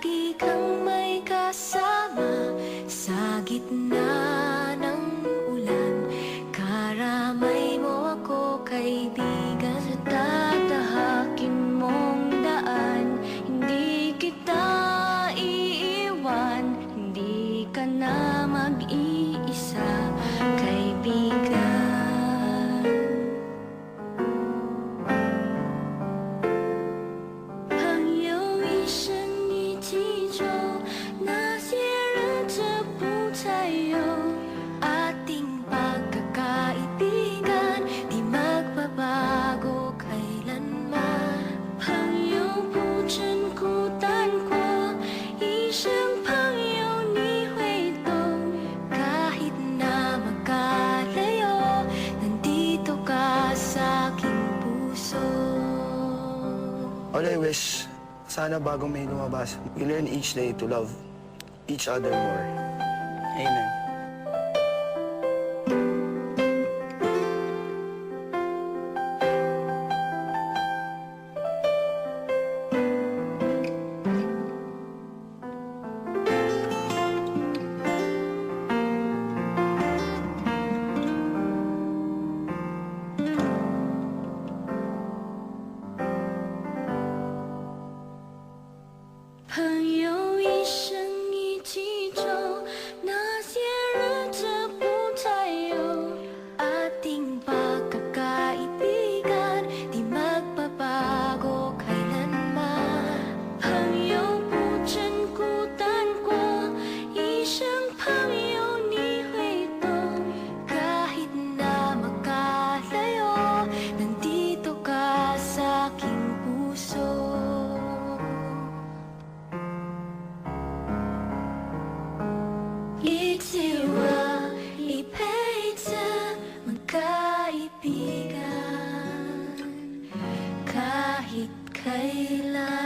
가기 강말 All I wish, sana bago may lumabas, we learn each day to love each other more. Amen. Kailash.